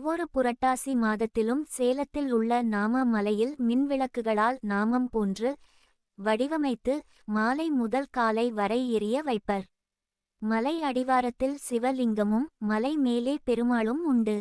ஒவ்வொரு புரட்டாசி மாதத்திலும் சேலத்தில் உள்ள நாம மலையில் மின்விளக்குகளால் நாமம் போன்று வடிவமைத்து மாலை முதல் காலை வரை எரிய வைப்பர். மலை அடிவாரத்தில் சிவலிங்கமும் மலை மேலே பெருமாளும் உண்டு.